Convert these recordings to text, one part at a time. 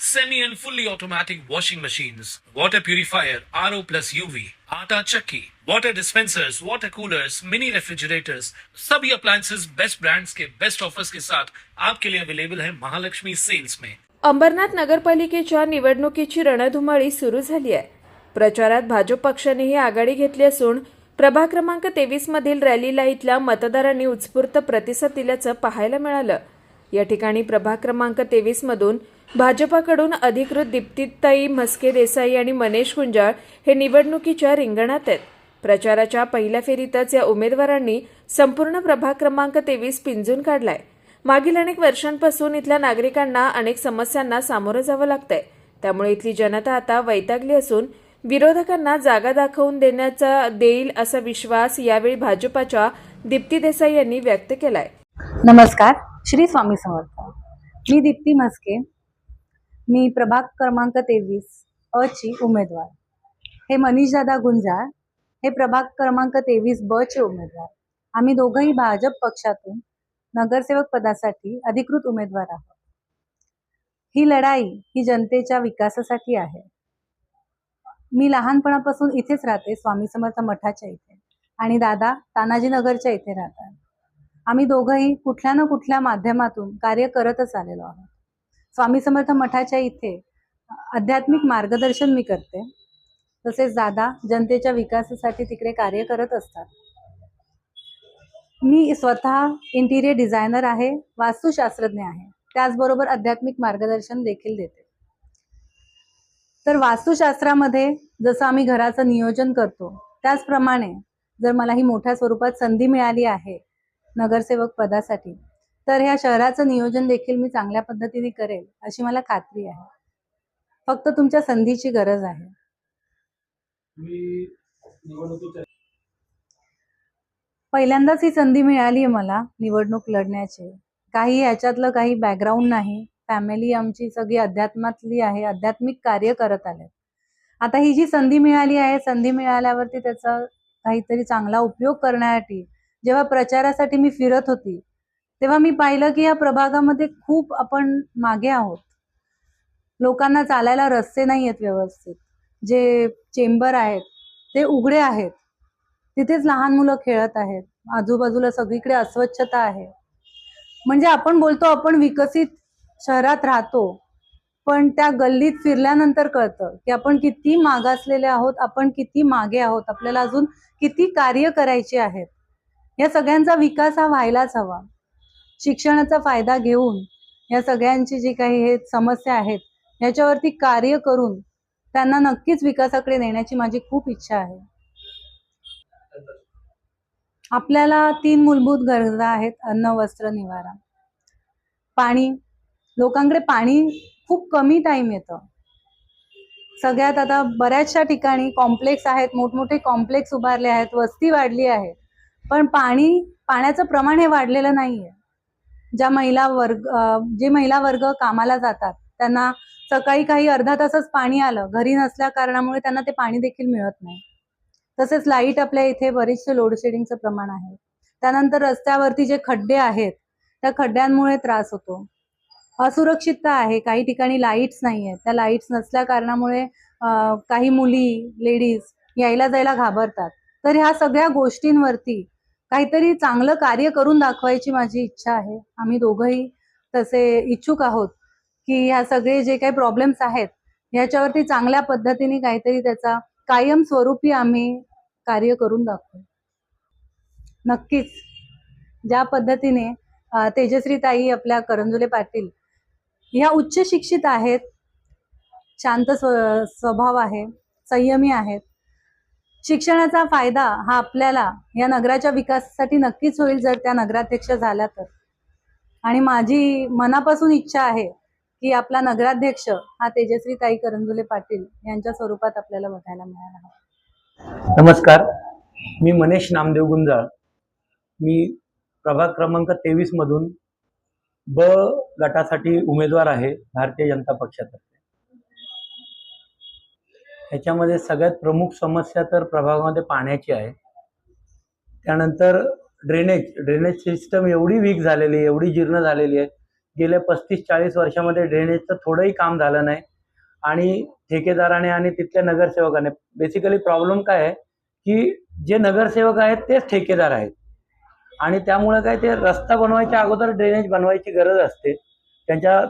semi and fully automatic washing machines, water purifier, RO plus UV, आटा चक्की, water dispensers, water coolers, mini refrigerators, सभी appliances best brands के best offers के साथ आपके लिए अवेलेबल है महालक्ष्मी सेल्स में अंबरनाथ नगरपालिकेच्या निवडणुकीची रणधुमाळी सुरू झाली आहे. प्रचारात भाजप पक्षानेही आघाडी घेतली असून प्रभाग क्रमांक तेवीस मधील रॅलीला इथल्या मतदारांनी उत्स्फूर्त प्रतिसाद दिल्याचं पाहायला मिळालं. या ठिकाणी प्रभाग क्रमांक तेवीस मधून भाजपाकडून अधिकृत दीप्तिताई म्हस्के देसाई आणि मनेश कुंजाळ हे निवडणुकीच्या रिंगणात आहेत. प्रचाराच्या पहिल्या फेरीतच या उमेदवारांनी संपूर्ण प्रभाग क्रमांक तेवीस पिंजून काढलाय. मागील अनेक वर्षांपासून इथल्या नागरिकांना अनेक समस्यांना सामोरं जावं लागतंय. त्यामुळे इथली जनता आता वैतागली असून विरोधकांना जागा दाखवून देण्याचा देईल असा विश्वास यावेळी भाजपाच्या दीप्ती देसाई यांनी व्यक्त केलाय. नमस्कार श्री स्वामी समर्थ. मी दीप्ती म्हस्के मी प्रभाग क्रमांक तेवीस अ ची उमेदवार. हे मनीष दादा गुंजाळ हे प्रभाग क्रमांक तेवीस ब चे उमेदवार. आम्ही दोघंही भाजप पक्षातून नगरसेवक पदासाठी अधिकृत उमेदवार आहोत. ही लढाई ही जनतेच्या विकासासाठी आहे. मी लहानपणापासून इथेच राहते स्वामी समर्थ मठाच्या इथे. आणि दादा तानाजी नगरच्या इथे राहतात. आम्ही दोघंही कुठल्या ना कुठल्या माध्यमातून कार्य करतच आलेलो आहोत. स्वामी समर्थ मठाच्या इथे आध्यात्मिक मार्गदर्शन मी करते. तसेच दादा जनतेच्या विकासासाठी तिकडे कार्य करत असतात. मी स्वतः इंटिरियर डिझायनर आहे वास्तुशास्त्रज्ञ आहे. त्याचबरोबर आध्यात्मिक मार्गदर्शन देखील देते. तर वास्तुशास्त्रामध्ये जसं आम्ही घराचं नियोजन करतो त्याचप्रमाणे जर मला ही मोठ्या स्वरूपात संधी मिळाली आहे नगरसेवक पदासाठी तर ह्या शहराचं नियोजन देखील मी चांगल्या पद्धतीने करेल अशी मला खात्री आहे. फक्त तुमच्या संधीची गरज आहे. पहिल्यांदाच ही संधी मिळाली आहे मला निवडणूक लढण्याची. काही ह्याच्यातलं काही बॅकग्राऊंड नाही. फॅमिली आमची सगळी अध्यात्मातली आहे आध्यात्मिक कार्य करत आले आता ही जी संधी मिळाली आहे संधी मिळाल्यावरती त्याचा काहीतरी चांगला उपयोग करण्यासाठी जेव्हा प्रचारासाठी मी फिरत होती तेव्हा मी पाहिलं की या प्रभागामध्ये खूप आपण मागे आहोत. लोकांना चालायला रस्ते नाही आहेत व्यवस्थित. जे चेंबर आहेत ते उघडे आहेत. तिथेच लहान मुलं खेळत आहेत. आजूबाजूला सगळीकडे अस्वच्छता आहे. म्हणजे आपण बोलतो आपण विकसित शहरात राहतो पण त्या गल्लीत फिरल्यानंतर कळतं की आपण किती मागासलेले आहोत आपण किती मागे आहोत आपल्याला अजून किती कार्य करायचे आहेत. या सगळ्यांचा विकास हा व्हायलाच हवा. शिक्षणाचा फायदा घेऊन या सगळ्यांची जी काही हे समस्या आहेत याच्यावरती कार्य करून त्यांना नक्कीच विकासाकडे नेण्याची माझी खूप इच्छा आहे. आपल्याला तीन मूलभूत गरजा आहेत अन्न वस्त्र निवारा. पाणी. लोकांकडे पाणी खूप कमी टाइम येतं. सगळ्यात आता बऱ्याचशा ठिकाणी कॉम्प्लेक्स आहेत मोठमोठे कॉम्प्लेक्स उभारले आहेत वस्ती वाढली आहे. पण पाणी पाण्याचं प्रमाण हे वाढलेलं नाहीये. ज्या महिला वर्ग जे महिला वर्ग कामाला जातात त्यांना सकाळी काही अर्धा तासच पाणी आलं घरी नसल्या कारणामुळे त्यांना ते पाणी देखील मिळत नाही. तसेच लाइट आपल्या इथे बरेचसे लोडशेडिंगचं प्रमाण आहे. त्यानंतर रस्त्यावरती जे खड्डे आहेत त्या खड्ड्यांमुळे त्रास होतो. असुरक्षितता आहे काही ठिकाणी लाईट्स नाही आहेत त्या लाईट्स नसल्या कारणामुळे काही मुली लेडीज यायला जायला घाबरतात. तर ह्या सगळ्या गोष्टींवरती काहीतरी चांगलं कार्य करून दाखवायची माझी इच्छा आहे. आम्ही दोघंही तसे इच्छुक आहोत की ह्या सगळे जे काही प्रॉब्लेम्स आहेत ह्याच्यावरती चांगल्या पद्धतीने काहीतरी त्याचा कायम स्वरूपी आम्ही कार्य करून दाखवू. नक्कीच ज्या पद्धतीने तेजश्री ताई आपल्या करंजुले पाटील ह्या उच्च शिक्षित आहेत शांत स्व स्वभाव आहे संयमी आहेत शिक्षणाचा फायदा हा आपल्याला या नगराच्या विकासासाठी नक्कीच होईल जर त्या नगराध्यक्ष झाल्या तर. आणि माझी मनापासून इच्छा आहे की आपला नगराध्यक्ष हा तेजश्री ताई करंजुले पाटील यांच्या स्वरूपात आपल्याला बघायला मिळाला नमस्कार. मी मनेश नामदेव गुंजाळ. मी प्रभाग क्रमांक तेवीस मधून ब गटासाठी उमेदवार आहे भारतीय जनता पक्षातर्फे. ह्याच्यामध्ये सगळ्यात प्रमुख समस्या तर प्रभागामध्ये पाण्याची आहे. त्यानंतर ड्रेनेज ड्रेनेज सिस्टम एवढी वीक झालेली आहे एवढी जीर्ण झालेली आहे. गेल्या पस्तीस चाळीस वर्षामध्ये ड्रेनेजचं थोडंही काम झालं नाही. आणि ठेकेदाराने आणि तिथल्या नगरसेवकाने बेसिकली प्रॉब्लेम काय आहे की जे नगरसेवक आहेत तेच ठेकेदार आहेत. आणि त्यामुळे काय ते रस्ता बनवायच्या अगोदर ड्रेनेज बनवायची गरज असते. त्यांच्या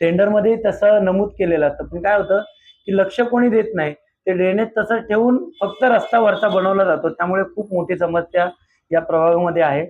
टेंडरमध्ये तसं नमूद केलेलं असतं. पण काय होतं की लक्ष कोणी देत नाही ते ड्रेनेज तसं ठेवून फक्त रस्ता वरचा बनवला जातो. त्यामुळे खूप मोठी समस्या या प्रभागामध्ये आहे.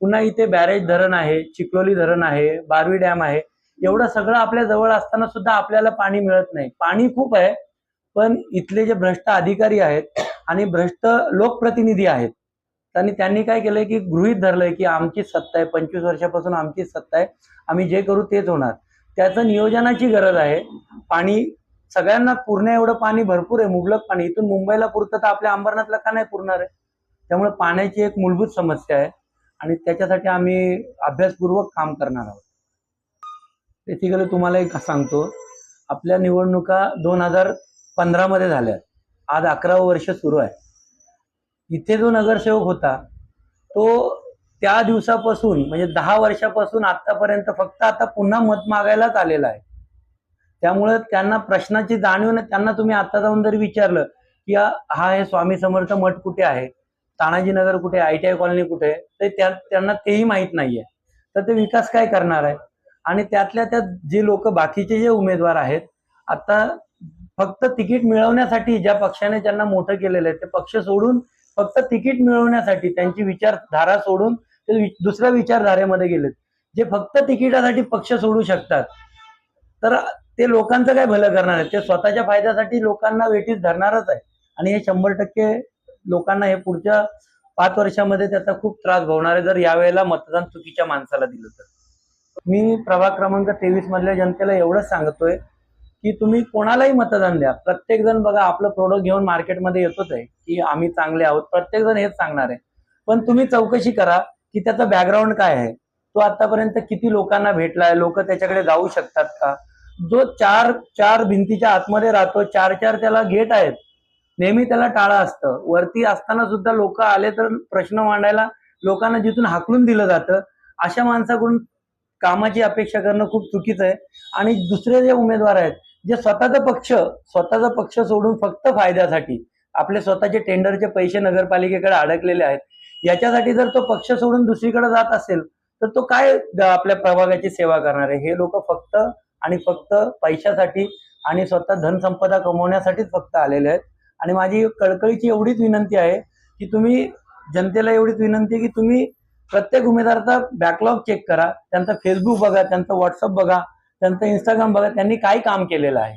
पुन्हा इथे बॅरेज धरण आहे चिखलोली धरण आहे बारवी डॅम आहे. एवढं सगळं आपल्या जवळ असताना सुद्धा आपल्याला पाणी मिळत नाही. पाणी खूप आहे पण इथले जे भ्रष्ट अधिकारी आहेत आणि भ्रष्ट लोकप्रतिनिधी आहेत आणि त्यांनी काय केलंय की गृहित धरलंय की आमचीच सत्ता आहे पंचवीस वर्षापासून आमचीच सत्ता आहे आम्ही जे करू तेच होणार. त्याचं नियोजनाची गरज आहे. पाणी सगळ्यांना पूर्ण एवढं पाणी भरपूर आहे मुबलक पाणी. इथून मुंबईला पुरतं तर आपल्या अंबरनाथला का नाही पुरणार आहे? त्यामुळे पाण्याची एक मूलभूत समस्या आहे आणि त्याच्यासाठी आम्ही अभ्यासपूर्वक काम करणार आहोत. बेसिकली तुम्हाला एक सांगतो आपल्या निवडणुका दोन हजार पंधरामध्ये झाल्या. आज अकरावं वर्ष सुरू आहे. इथे जो नगरसेवक होता तो त्या दिवसापासून म्हणजे दहा वर्षापासून आतापर्यंत फक्त आता पुन्हा मत मागायलाच आलेला आहे. त्यामुळे त्यांना प्रश्नाची जाणीव ना त्यांना तुम्ही आता जाऊन जरी विचारलं की हा हे स्वामी समर्थ मठ कुठे आहे? तानाजी नगर कुठे आय टी आय कॉलनी कुठे आहे? तर त्या त्यांना तेही माहीत नाहीये. तर ते विकास काय करणार आहे? आणि त्यातल्या त्यात जे लोक बाकीचे जे उमेदवार आहेत आता फक्त तिकीट मिळवण्यासाठी ज्या पक्षाने त्यांना मोठं केलेलं आहे ते पक्ष सोडून फक्त तिकीट मिळवण्यासाठी त्यांची विचारधारा सोडून ते दुसऱ्या विचारधारेमध्ये गेलेत. जे फक्त तिकिटासाठी पक्ष सोडू शकतात. तर ते लोकांचं काय भलं करणार आहे? ते स्वतःच्या फायद्यासाठी लोकांना वेटीस धरणारच आहे. आणि हे शंभर टक्के लोकांना हे पुढच्या पाच वर्षामध्ये त्याचा खूप त्रास भोवणार आहे जर यावेळेला मतदान चुकीच्या माणसाला दिलं तर. मी प्रभाग क्रमांक तेवीस मधल्या जनतेला एवढंच सांगतोय की तुम्ही कोणालाही मतदान द्या. प्रत्येक जण बघा आपलं प्रोडक्ट घेऊन मार्केटमध्ये येतोच आहे की आम्ही चांगले आहोत. प्रत्येक जण हेच सांगणार आहे. पण तुम्ही चौकशी करा की त्याचा बॅकग्राऊंड काय आहे? तो आतापर्यंत किती लोकांना भेटलाय? लोक त्याच्याकडे जाऊ शकतात का? जो चार चार भिंतीच्या आतमध्ये राहतो चार चार त्याला गेट आहेत. नेहमी त्याला टाळा असतं. वरती असताना सुद्धा लोक आले तर प्रश्न मांडायला लोकांना जिथून हाकलून दिलं जातं अशा माणसाकडून कामाची अपेक्षा करणं खूप चुकीचं आहे. आणि दुसरे जे उमेदवार आहेत जे स्वतःचा पक्ष स्वतःचा पक्ष सोडून फक्त फायद्यासाठी आपले स्वतःचे टेंडरचे पैसे नगरपालिकेकडे अडकलेले आहेत याच्यासाठी जर तो पक्ष सोडून दुसरीकडे जात असेल तर तो काय आपल्या प्रभागाची सेवा करणार आहे? हे लोक फक्त आणि फक्त पैशासाठी आणि स्वतः धनसंपदा कमवण्यासाठीच फक्त आलेले आहेत. आणि माझी कळकळीची एवढीच विनंती आहे की तुम्ही जनतेला एवढीच विनंती आहे की तुम्ही प्रत्येक उमेदवाराचा बॅकलॉग चेक करा त्यांचा फेसबुक बघा त्यांचं व्हॉट्सअप बघा त्यांचं इंस्टाग्राम बघा त्यांनी काय काम केलेलं आहे.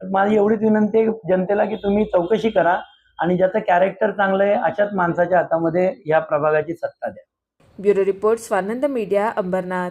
तर माझी एवढीच विनंती आहे जनतेला की तुम्ही चौकशी करा आणि ज्याचं कॅरेक्टर चांगलं आहे अशाच माणसाच्या हातामध्ये या प्रभागाची सत्ता द्या. Bureau report Swanand media Ambernath.